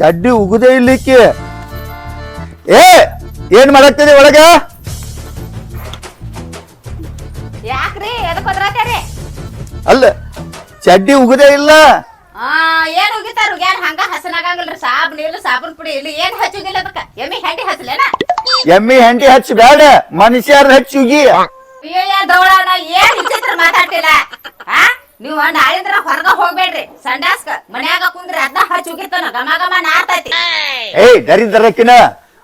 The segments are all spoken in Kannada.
ಚಡ್ಡಿ ಉಗುದೇ ಇಲ್ಲಿಕ್ಕೆ. ಏ ಏನ್ ಮಾಡಾಕ್ತಿದೆ ಒಳಗ? ಯಾಕ್ರಿ? ಎದಕ್ ಹೋದ್ರತ್ಯಾರಿ ಅಲ್ಲ ಚಡ್ಡಿ ಉಗುದೇ ಇಲ್ಲ. ಆ ಏನ್ ಉಗಿತಾರ ಉಗ್ಯಾನ ಹಂಗ ಹಸನಾಗಂಗಿಲ್ರಿ. ಸಾಬ್ ನೀರು ಸಾಬೂನ್ ಪುಡಿ ಇಲ್ಲಿ ಏನ್ ಹಚ್ಚುಗಿಲ್ಲ ಅದಕ್ಕ. ಎಮ್ಮಿ ಹೆಂಡಿ ಹಚ್ಚಲೇನ? ಎಮ್ಮಿ ಹೆಂಡಿ ಹಚ್ಚಿ ಬೇಡ ಮನುಷ್ಯರ ಹಚ್ಚಿ ಉಗಿ. ಅಯ್ಯಯ್ಯ ದೌಳನ ಏನ್ ವಿಚಿತ್ರ ಮಾತಾಡ್ತಿಲ್ಲ? ಆ? ನೀವು ನಾಳಿಂದ್ರ ಹೊರಗ ಹೋಗ್ಬೇಡ್ರಿ. ಸಂಡಾಸ್ಕ. ಮನ್ಯಾಗ ಕುಂದ್ರೆ ಅದ್ನ ಹಚ್ಚಿ ಉಗಿತಾನ. ಗಮ ಗಮ ನಾರ್ತೈತಿ. ಏಯ್ ದರಿದ್ರಕ್ಕಿನ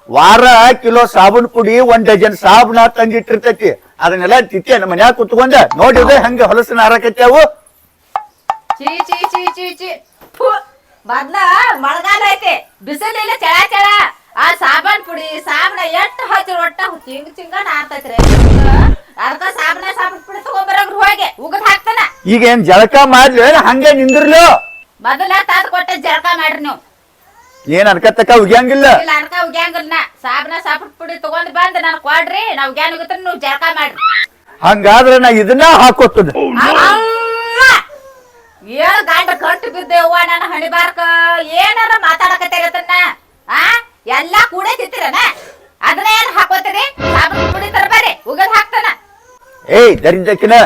ವಾರ ಕಿಲೋ ಸಾಬೂನ್ ಪುಡಿ ಒಂದ್ ಡಜನ್ ಸಾಬೂನ ತಂದಿಟ್ಟಿರ್ತೈತಿ. ಅದನ್ನೆಲ್ಲ ನಮ್ಮ ಮನ್ಯಾಗ ಕುತ್ಕೊಂಡ? ನೋಡಿದ್ರೆ ಹಂಗ ಹೊಲಸಿನ ಹಾರಕತ್ಯಾವು ಚೀ ಚೀ ಚೀ ಚೀ ಚೀ ಫು, ಮೊದ್ಲ ಮಳೆಗಾಲ ಐತಿ. ಬಿಸಿಲಿಲ್ಲ ಚಳ ಚಳ. ಆ ಸಾಬಾನ್ ಪುಡಿ ಸಾಬಣ ಎಷ್ಟ್ ಹಚ್ಚಿರ ಒಟ್ಟ ಚಿಂಗ್ ಚಿಂಗ ನಾರ್ತೈತ್ರಿ ಅರ್ಧ ಸಾಬಣ ಸಾಬನ್ ಪುಡಿ ತಗೊಂಬರೋಗ್ರಿ ಹೋಗಿ ಉಗದ್ ಹಾಕ್ತಾನ. ಈಗ ಏನ್ ಜಳಕ ಮಾಡ್ಲಿ? ಏನ್ ಹಂಗೆ ನಿಂದ್ರಲು? ಮೊದಲ ತಾತ ಕೊಟ್ಟ ಜಳಕ ಮಾಡ್ರಿ ನೀವು. ಏನ್ ಅನ್ಕತ್ತಕ್ಕ ಉಗಿಯಂಗಿಲ್ಲ? ಇಲ್ಲ ಅರ್ಕ ಉಗ್ಯಾಂಗಿಲ್ಲ ನಾ. ಸಾಬಣ ಸಾಬೂನ್ ಪುಡಿ ತಗೊಂಡ್ ಬಂದ್ ನನ್ ಕೊಡ್ರಿ ನಾವ್ ಉಗ್ಯಾನ್ ಉಗಿತ್ರ ನೀವು ಜಳಕ ಮಾಡ್ರಿ. ಹಂಗಾದ್ರೆ ನಾ ಇದನ್ನ ಹಾಕೊಟ್ಟದ ಏಳು ಗಂಡ ಕಟ್ಟು ಬಿದ್ದೇವ್ವ ನನ್ನ ಹಣಿಬಾರ್ಕ ಏನಾರ ಮಾತಾಡಕತ್ತಿರತನ್ನ ಆ? ಎಲ್ಲಾ ಕೂಡ ತಿತ್ತಿರನ ಅದನ್ನ ಏನ್ ಹಾಕೋತೀರಿ ಸಾಬೂನ್ ಪುಡಿ ತರ್ಬಾರಿ ಉಗದ್ ಹಾಕ್ತಾನ. ಏಯ್ ದರಿದ್ರಕ್ಕಿನ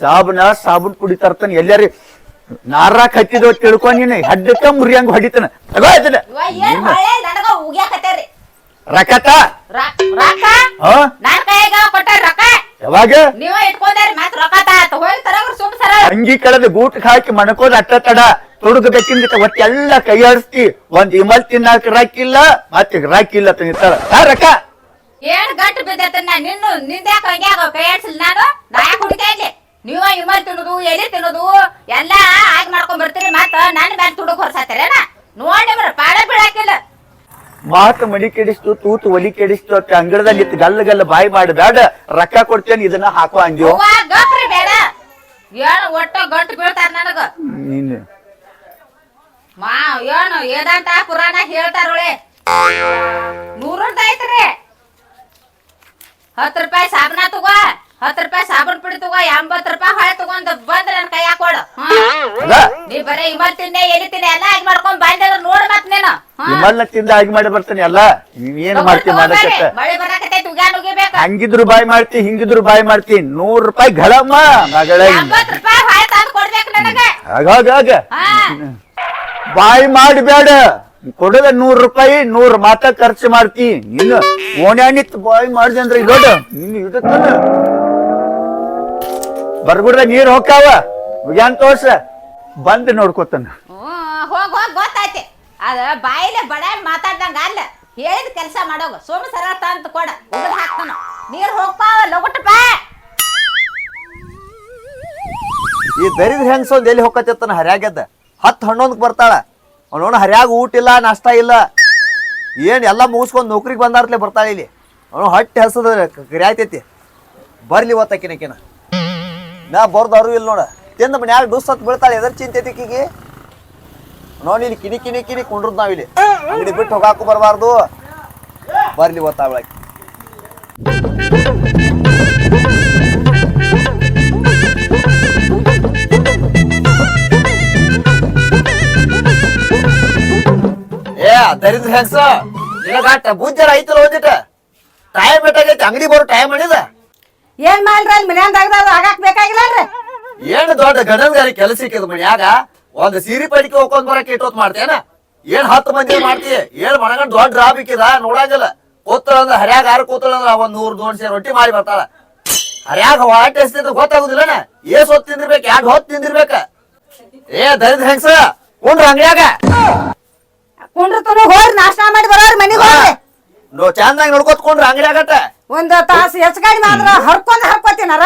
ಸಾಬೂನ ಸಾಬೂನ್ ಪುಡಿ ತರ್ತಾನ. ಎಲ್ಲಾರಿ ನಾರಾಕ್ ಹತ್ತಿದ ತಿಳ್ಕೊಂಡ್ ನೀನು. ಹಡ್ಡಕ್ಕ ಮುರಿಯಂಗ ಹೊಡಿತಾನ. ತಗೋ ಆಯ್ತದ ಇವ ಏನ್ ಹೊಳೆ ನನಗ ಉಗ್ಯಾಕತ್ತೇರಿ ರಕತ? ರೊಕ್ಕ ರೊಕ್ಕ? ಹಾ? ನಾನ್ ಕೈಯಾಗ ಕೊಟ್ಟ ರೊಕ್ಕ. ಯಾವಾಗ? ನೀವ ಇಟ್ಕೊಂಡಾರಿ ಮತ್ ರೊಕ್ಕ ತಾತ ಹೋಗಿ ತರೋಗ್ರಿ ಸುಮ್ ಸರ. ಅಂಗಿ ಕಳೆದ ಬೂಟ್ ಹಾಕಿ ಮಣಕೋದ್ ಅಟ್ಟ ತಡ. ತುಡುಗಬೇಕಿಂದ ಒಟ್ಟೆಲ್ಲ ಕೈ ಆಡಿಸ್ತಿ ಒಂದ್ ಇಮಲ್ ತಿನ್ನಾಕ ರಾಕಿಲ್ಲ ಮತ್ತೆ ರಾಕಿಲ್ಲ ತಂದಿರ್ತಾರ ಹಾ ರಕ ಏನ್ ಗಂಟು ಬಿದ್ದತನ್ನ ನಿನ್ನು ನಿಂದ್ಯಾಕ ಹಂಗ್ಯಾಗ ಕೈ ಆಡ್ಸಿಲ್ಲ ನಾನು? ನಾ ಯಾಕೆ ಇಲ್ಲಿ? ನೀವ ಇಮಲ್ ತಿನ್ನೋದು ಎಲೆ ತಿನ್ನೋದು ಎಲ್ಲಾ ಆಗಿ ಮಾಡ್ಕೊಂಡ್ ಬರ್ತೀರಿ ಮತ್ತ ನನ್ನ ಮ್ಯಾಲ ತುಡುಕ ಹೊರ್ಸಾತೀರೇನ? ನೋಡಿ ಬರ ಪಾಡ ಬೀಳಾಕಿಲ್ಲ ಮಾತು ಮಡಿ ಕೆಡಿಸ್ತು ತೂತು ಒಲಿ ಕೆಡಿಸ್ತು ಅಂತ ಅಂಗಳದಲ್ಲಿ ಇತ್ತು ಗಲ್ಲ ಗಲ್ಲ ಬಾಯಿ ಮಾಡಿ ಬೇಡ ರೊಕ್ಕ ಕೊಡ್ತೇನೆ ಇದನ್ನ ಹಾಕೋ ಅಂಜೋ ಬೇಡ. ಏನ್ ಒಟ್ಟ ಗಂಟು ಬೀಳ್ತಾರ ನನಗ. ನೀನು. ಮಾ ಏನು ಏದಂತ ಪುರಾಣ ಹೇಳ್ತಾರೊಳೆ ನೂರೊಂದ್ ಐತ್ರಿ. ಹತ್ತು ರೂಪಾಯಿ ಸಾಬನ ತಗೋ. ಹತ್ತು ರೂಪಾಯಿ ಸಾಬೂನ್ ಪುಡಿ ತಗೋ ಎಂಬತ್ತು ರೂಪಾಯಿ ಹೊಳೆ ತಗೊಂಡ್ ಬಂದ್ರೆ ನನ್ ಕೈಯಾಗ ಕೊಡು. ಅದ ನೀ ಬರೀ ಇಮಲ್ ತಿನ್ನೆ ಎಲ್ಲಿ ತಿನ್ನೆ ಎಲ್ಲ ಆಗಿ ಮಾಡ್ಕೊಂಡ್ ಬಂದ್ರೆ ನೋಡ್ ಮತ್ ನೀನು. ಹ್ಮ್. ತಿಂದ ಆಗಿ ಮಾಡಿ ಬರ್ತಾನೆ ಅಲ್ಲ. ಏನ್ ಮಾಡ್ತಿ ಮಾಡಕತ್ತ? ಮಳೆ ಬರಾಕತ್ತೈತಿ ಉಗ್ಯಾನ್ ಉಗಿಬೇಕ ಹಂಗಿದ್ರು ಬಾಯಿ ಮಾಡ್ತಿ ಹಿಂಗಿದ್ರು ಬಾಯಿ ಮಾಡ್ತಿ. ನೂರ್ ರೂಪಾಯಿ ಗಳಮ್ಮ ಮಗಳ. ಎಂಬತ್ತು ರೂಪಾಯಿ ಹೊಳೆ ತಂದ್ ಕೊಡ್ಬೇಕು ನನಗ. ಆಗಾಗ ಹಾ. ಬಾಯಿ ಮಾಡಿ ಬೇಡ ಕೊಡದ ನೂರ್ ರೂಪಾಯಿ ನೂರ್ ಮಾತ ಖರ್ಚು ಮಾಡ್ತಿ. ನೀನು ಓಣ್ಯಾನಿತ್ ಬಾಯಿ ಮಾಡ್ದೆ ಅಂದ್ರೆ ದೊಡ್ಡ ನೀನು ಇದಕ್ಕನ ಬರ್ಗುಡ್ದ ನೀರ್ ಹೋಗ್ತಾವ ಮುಗ್ಯಾನ್ ತೋರ್ಸ. ಬಂದ್ ನೋಡ್ಕೊತಾನ. ಹ್ಮ್, ಹೋಗ್ ಹೋಗ್ ಗೊತ್ತೈತಿ ಅದ ಬಾಯಿಲೆ ಬಡ ಮಾತಾಡ್ದಂಗ ಅಲ್ಲ. ಹೇಳಿದ ಕೆಲಸ ಮಾಡೋಗ. ಸೋಮ ಸರ ಅಂತ ಕೊಡ. ಉಗಿದ್ ಹಾಕ್ತಾನ. ನೀರ್ ಹೋಗ್ಪಾವ ಲಗುಟಪ್ಪ ಈ ದರಿದ್ರ ಹೆಂಗಸೊಂದ್ ಎಲ್ಲಿ ಹೊಕ್ಕತ್ತಿರ್ತಾನ ಹರ್ಯಾಗೆದ್ದ? ಹತ್ತು ಹನ್ನೊಂದಕ್ಕೆ ಬರ್ತಾಳ. ಅವನೋಣ ಹರ್ಯಾಗ ಊಟ ಇಲ್ಲ ನಾಷ್ಟ ಇಲ್ಲ. ಏನ್ ಎಲ್ಲ ಮುಗಿಸ್ಕೊಂಡು ನೌಕರಿಗೆ ಬಂದಾರ್ಲೆ ಬರ್ತಾಳ ಇಲ್ಲಿ. ಅವನು ಹೊಟ್ಟೆ ಹಸದ ಕರಿಯಾಯ್ತೈತಿ. ಬರ್ಲಿ ನಾ ಅರು ಇಲ್ಲ ನೋಡ. ತಿಂದ ಮನ್ಯಾಗ ಡುಸ್ ಹತ್ ಬೀಳ್ತಾಳೆ, ಎದರ್ ಚಿಂತೆ ಕೀಗಿ ನೋಡಿ ಇಲ್ಲಿ ಕಿನಿ ಕಿನಿ ಕಿನಿ ಕುಂಡ್ರದ್ ನಾವಿಲ್ಲಿ ಅಂಗಡಿ ಬಿಟ್ಟು ಹೋಗಾಕು ಬರಬಾರ್ದು. ಬರ್ಲಿ ಇವತ್ತಾವಳಕ್ಕೆ ಏ, ದರಿದ್ರ ಹೆಂಗ್ಸ? ನಿನಗಾಟ ಐತಲ್ಲ ಒಂದಿಟ. ಟೈಮ್ ಎಟ್ಟಾಗೈತಿ ಅಂಗಡಿ ಬರೋ ಟೈಮ್ ಅಣಿದ ಏನ್ ಮಾಡ್ರಿ ಅಲ್ಲಿ ಮನ್ಯಾಂದಾಗ ಆಗಾಕ್ ರೀ ಏನ್ ದೊಡ್ಡ ಗಣಗಾರಿ ಕೆಲಸ ಸಿಕ್ಕಿದ ಮನ್ಯಾಗ ಒಂದ್ ಸೀರೆ ಪಡಿಕೆ ಹೋಗ್ಕೊಂಡ್ ಬರಕ್ ಇಟ್ಟೋತ್ ಮಾಡ್ತೇನ? ಏನ್ ಹತ್ತು ಮಂದಿ ಮಾಡ್ತಿ? ಏನ್ ಮನಗಂಡ್ ದೊಡ್ಡ ರಾಬ್ ಇಕ್ಕಿದ? ನೋಡಂಗಿಲ್ಲ. ಕೂತಳ ಅಂದ್ರ ಹರ್ಯಾಗ ಯಾರು ಕೂತಳ ಅಂದ್ರ ಒಂದ್ ನೂರ್ ದೋಣಿಸಿ ರೊಟ್ಟಿ ಮಾಡಿ ಬರ್ತಾಳ. ಹರ್ಯಾಗ ಹೊಟ್ಟೆ ಎಷ್ಟಿದ್ರೆ ಗೊತ್ತಾಗುದಿಲ್ಲನ? ಏಸ್ ಹೊತ್ತು ತಿಂದಿರ್ಬೇಕು ಎರಡ್ ಹೊತ್ತು ತಿಂದಿರ್ಬೇಕ? ಏ ದರಿದ್ರ ಹೆಂಗ್ಸ? ಕುಂಡ್ರ ಅಂಗಡ್ಯಾಗ? ಕುಂಡ್ರತನು ಹೋಗ್ರಿ ನಾಷ್ಟಾ ಮಾಡಿ ಬರೋರ್ ಮನಿಗೆ ನೋ ಚಂದಾಗಿ ನೋಡ್ಕೊತ್ಕೊಂಡ್ರ ಅಂಗಡ್ಯಾಗಟ್ಟ. ಒಂದ್ ತಾಸು ಹೆಚ್ಚು ಕಡಿಮೆ ಆದ್ರ ಹರ್ಕೊಂಡ್ ಹರ್ಕೋತೀನಾರ?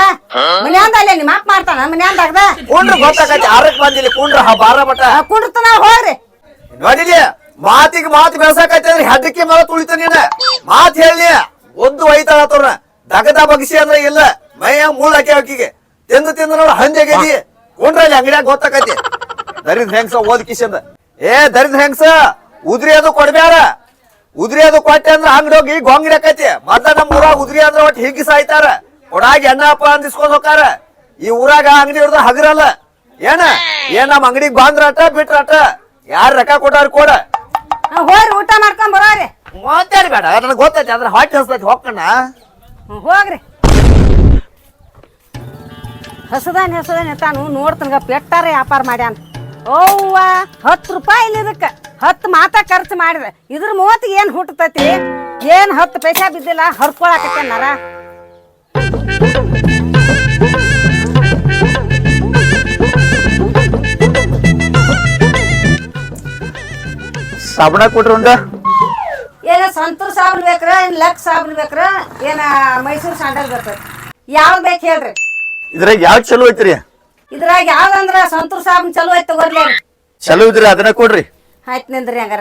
ಮನ್ಯಾಂದ ಅಲ್ಲೇ ನಿಮ್ ಮಾಪ್ ಮಾಡ್ತಾನ ಮನ್ಯಾಂದಾಗದ ಕುಂಡ್ರ ಗೊತ್ತಾಗತ್ತೆ ಆರಕ್ ಬಂದಿಲ್ಲ ಕುಂಡ್ರ ಬಾರ ಮಟ ಕುಂಡ್ರತನ ಹೋಗ್ರಿ. ನೋಡಿಲಿ ಮಾತಿಗೆ ಮಾತು ಬೆಳ್ಸಾಕೈತಿ ಅಂದ್ರೆ ಹೆಡ್ಡಕ್ಕೆ ಮೇಲೆ ತುಳಿತ ನೀನ. ಮಾತ್ ಹೇಳಿ ಒಂದು ಒಯ್ತಾಳ ತೋರ ದಗದ ಬಗ್ಸಿ ಅಂದ್ರೆ ಇಲ್ಲ ಮೈಯ ಮುಳ್ಳು ಹಾಕಿ ಹಾಕಿಗೆ ತಿಂದು ತಿಂದು ನೋಡ ಹಂಜಾಗೈತಿ ಕುಂಡ್ರಲ್ಲಿ ಅಂಗಡಿಯಾಗ ಗೊತ್ತಾಕೈತಿ? ದರಿದ್ರ ಹೆಂಗ್ಸ ಓದ್ ಕಿಶಂದ. ಏ ದರಿದ್ರ ಹೆಂಗ್ಸ ಉದ್ರಿ ಅದು ಕೊಡ್ಬ್ಯಾರ. ಉದ್ರಿ ಅದು ಕೊಟ್ಟೆ ಅಂದ್ರ ಅಂಗಡಿ ಹೋಗಿ ಗೊಂಗಿರ ಆಕೈತಿ. ಮತ್ತ ನಮ್ಮ ಊರಾಗ ಉದ್ರಿ ಅಂದ್ರ ಒಟ್ಟು ಹಿಗ್ಗಿ ಸಾಯ್ತಾರ. ಒಡಾಗಿ ಎಣ್ಣಪ್ಪ ಅಂದಿಸ್ಕೊಂಡ್ ಹೋಗಾರ ಈ ಊರಾಗ ಅಂಗಡಿ ಹಿಡ್ದ ಹಗರಲ್ಲ. ಏನ? ಏನ್ ನಮ್ಮ ಅಂಗಡಿಗೆ ಬಾಂದ್ರಾಟ ಬಿಟ್ರಟ ಯಾರ ರೊಕ್ಕ ಕೊಟ್ಟಾರ ಕೊಡ. ಹೋಗ್ರಿ ಊಟ ಮಾಡ್ಕೊಂಡ್ ಬರೋರಿ. ಮಾತಾಡಿ ಬೇಡ ನನಗೆ ಗೊತ್ತೈತಿ ಅದ್ರ ಹೊಟ್ಟೆ ಹಸ್ತೈತಿ ಹೋಗ್ಕಣ್ಣ ಹೋಗ್ರಿ. ಹಸದನ್ ಹಸದನ್ ತಾನು ನೋಡ್ತನಗ ಪೆಟ್ಟಾರ ವ್ಯಾಪಾರ ಮಾಡ್ಯಾನ. ಓವ್ವ ಹತ್ತು ರೂಪಾಯಿ ಇಲ್ಲಿ ಇದಕ್ಕೆ ಹತ್ತು ಮಾತ ಖರ್ಚು ಮಾಡಿದ. ಇದ್ರ ಮೂವತ್ತು ಏನು ಹುಟ್ಟತೈತಿ? ಏನು ಹತ್ತು ಪೈಸಾ ಬಿದ್ದಿಲ್ಲ ಹರ್ಕೊಳಕತ್ತೆ ನರ? ಸಾಬಣ ಕೊಟ್ರಿ ಏನ ಸಂತೂರ್ ಸಾಬನ್ ಬೇಕ್ರ ಏನ್ ಲಕ್ ಸಾಬನ್ ಬೇಕ್ರ ಏನ ಮೈಸೂರ್ ಸ್ಯಾಂಡಲ್ ಬೇಕ್ರ? ಯಾವ್ದು ಬೇಕು ಹೇಳ್ರಿ. ಇದ್ರಾಗ ಯಾವ್ದು ಚಲೋ ಐತ್ರಿ? ಇದ್ರಾಗ ಯಾವ್ದಂದ್ರ ಸಂತೂರ್ ಸಾಬನ್ ಚಲೋ ಐತ್ ತಗೋರ್ಲಿ ಚಲೋ ಇದ್ರಿ ಅದನ್ನ ಕೊಡ್ರಿ. ಆಯ್ತು ನಿಂದ್ರಿ ಹಂಗಾರ.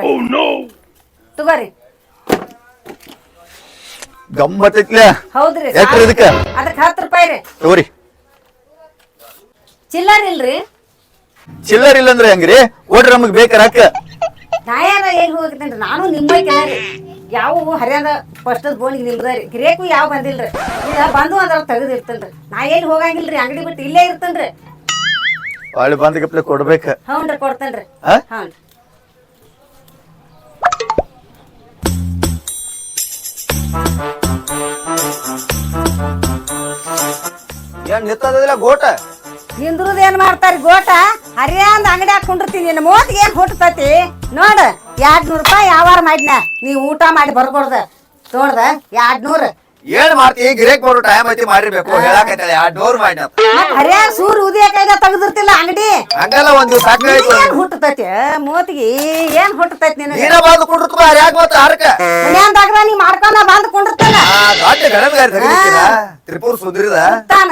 ತಗೋರಿ. ಗಮ್ಮತ್ತೈತ್ಲೆ. ಹೌದ್ರಿ ಎಷ್ಟ್ರಿ ಇದಕ್ಕ? ಅದಕ್ಕೆ ಹತ್ತು ರೂಪಾಯಿ ರೀ. ತಗೋರಿ. ಚಿಲ್ಲರ್ ಇಲ್ರಿ. ಚಿಲ್ಲರ್ ಇಲ್ಲಂದ್ರೆ ಹೆಂಗ್ರಿ? ಕೊಡ್ರಿ ನಮಗ್ ಬೇಕಾರ ಅಕ್ಕ ನಾಯಾರ ಏನ್ ಹೋಗಿರ್ತೇನ್ರಿ ನಾನು ನಿಮ್ಮ ಕೇಳ್ರಿ. ಯಾವ ಹರಿಯಾದ ಫಸ್ಟ್ ಬೋನಿಗೆ ನಿಮ್ದರಿ ಗಿರೇಕು ಯಾವ ಬಂದಿಲ್ರಿ? ಈಗ ಬಂದು ಅದ್ರ ತೆಗೆದಿರ್ತೇನ್ರಿ ನಾ ಏನ್ ಹೋಗಂಗಿಲ್ರಿ? ಅಂಗಡಿ ಬಿಟ್ಟು ಇಲ್ಲೇ ಇರ್ತೇನ್ರಿ. ಒಳ್ಳೆ ಬಂದ ಗಪ್ಲೆ ಕೊಡ್ಬೇಕ. ಹ್ಞೂನ್ರಿ ಕೊಡ್ತೇನ್ರಿ. ಹಾ ಹ್ಞೂ ಏನ್ ನಿತ್ತದಿಲ್ಲ ಗೋಟ? ಹಿಂದ್ರದ್ ಏನ್ ಮಾಡ್ತಾರಿ ಗೋಟ? ಹರಿಯಾಂದ ಅಂಗಡಿ ಹಾಕೊಂಡಿರ್ತೀನಿ ನಿನ್ನ ಮೂವತ್ತಿಗೆ ಏನ್ ಹುಟ್ಟತೈತಿ? ನೋಡ ಎರಡ್ ನೂರ್ ರೂಪಾಯಿ ಯಾವಾರ ಮಾಡಿನ ನೀವು ಊಟ ಮಾಡಿ ಬರ್ಕೊಡ್ದ. ನೋಡ್ದ ಎರಡ್ ನೂರ್ ಏನ್ ಮಾಡ್ತಿ? ಗಿರೇಕ್ ಬರೋ ಟೈಮ್ ಐತಿ ಮಾಡಿರ್ಬೇಕು. ಹೇಳಾಕೈತಲ್ಲ ಆ ಡೋರ್ ಮಾಡಿ ನಾವು. ಸೂರ್ ಉದಿಯ ಕೈದ ತೆಗ್ದಿರ್ತಿಲ್ಲ ಅಂಗಡಿ. ಹಂಗಲ್ಲ ಒಂದು ಸಾಕಾಯ್ತು ಏನ್ ಹುಟ್ಟತೈತಿ? ಮೂವತ್ತಿಗೆ ಏನ್ ಹುಟ್ಟತೈತಿ ನಿನಗೆ? ನೀನ ಬಂದು ಕುಂಡ್ರತ ಯಾಕೆ ಮತ್ತ ಮನ್ಯಾನ್ ಮನ್ಯಾಂದಾಗ ನೀ ಮಾಡ್ಕೊಂಡ ಬಂದ್ ಕೊಂಡಿರ್ತಾನ ಆ ಗಾಡಿ ಗಣಗಾರಿ ತ್ರಿಪುರ ಸುಂದರಿದ? ತಾನ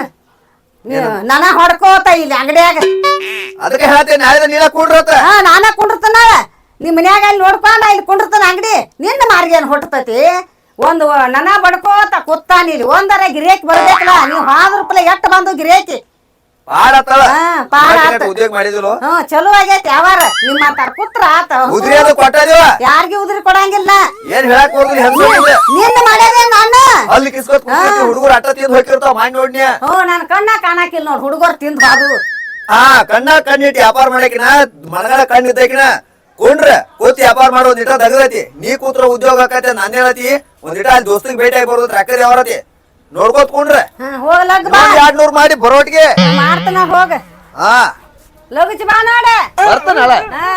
ನಾನ ಹೊಡ್ಕೋತ ಇಲ್ಲಿ ಅಂಗಡಿಯಾಗ. ಅದಕ್ಕೆ ಹೇಳ್ತೇನೆ ನಾಳೆ ನೀನ ಕುಂಡ್ರತ ಹಾ ನಾನ ಕುಂಡಿರ್ತಾನ ನಿಮ್ ಮನ್ಯಾಗ ಅಲ್ಲಿ ನೋಡ್ಕೊಂಡ ಇಲ್ಲಿ ಕುಂಡ್ರತನ ಅಂಗಡಿ. ನಿನ್ನ ಮಾರ್ಗೇನ್ ಹೊಟ್ಟತೈತಿ? ಒಂದು ನನ ಬಡ್ಕೋತ ಕೂತಾನ ಇಲ್ಲಿ ಒಂದರ ಗಿರೇಕಿ ಬರ್ಬೇಕಲ್ಲ. ನೀವು ಹಾದ್ರ ರೂಪಾಯಿ ಎಟ್ ಬಂದು ಗಿರೇಕಿ. ಚಲೋ ಆಗೈತಿ ಯಾವಾರ. ನಿಮ್ಮ ಅಂತಾರ ಆತ. ಅದು ಯಾರಿಗಿ ಉದ್ರಿ ಕೊಡಂಗಿಲ್ಲ. ಏನ್ ಹೇಳಕ್ ನಿನ್ನ ಮಾಡ್ಯಾರ ನಾನು ಅಲ್ಲಿ ಕಿಸ್ಕೊತ್ ಹುಡುಗರು ಅಟ್ಟ ತಿಂದ್ ಹೋಗಿರ್ತಾವ ಮಾಡಿ ನೋಡ್ನಿ ಹ್ಞೂ ನನ್ ಕಣ್ಣ ಕಾಣಾಕಿಲ್ಲ ನೋಡ್. ಹುಡುಗರು ತಿಂದ್ ಬಾದು ಹಾ ಕಣ್ಣ ಕಣ್ಣಿಟ್ಟು ವ್ಯಾಪಾರ ಮಾಡಕಿನ ಮನಗಡ ಕಣ್ಣು ಇದ್ದಕಿನ ಕುಂಡ್ರ ಕೂತ್ ವ್ಯಾಪಾರ ಮಾಡೋ ಒಂದಿಟ ದಗದತಿ. ನೀ ಕೂತ್ರ ಉದ್ಯೋಗ ಆಕತಿ ನಾನ್ ಹೇಳತಿ ಒಂದಿಟ ಅಲ್ಲಿ ದೋಸ್ತಿಗೆ ಭೇಟಿ ಆಗಿ ಬರೋದ್ ರಕ್ಕದ ಯಾವರತಿ ನೋಡ್ಕೋತ್ ಕುಂಡ್ರ. ಹಾ ಹೋಗ್ಲಗ್ ಬಾ. ಎರಡ್ ನೂರ್ ಮಾಡಿ ಬರೋಟ್ಗೆ. ಮಾಡ್ತಾನ ಹೋಗ. ಹಾ. ಲಗುಚಿ ಬಾ ನೋಡ. ಬರ್ತಾನಳ ಹಾ.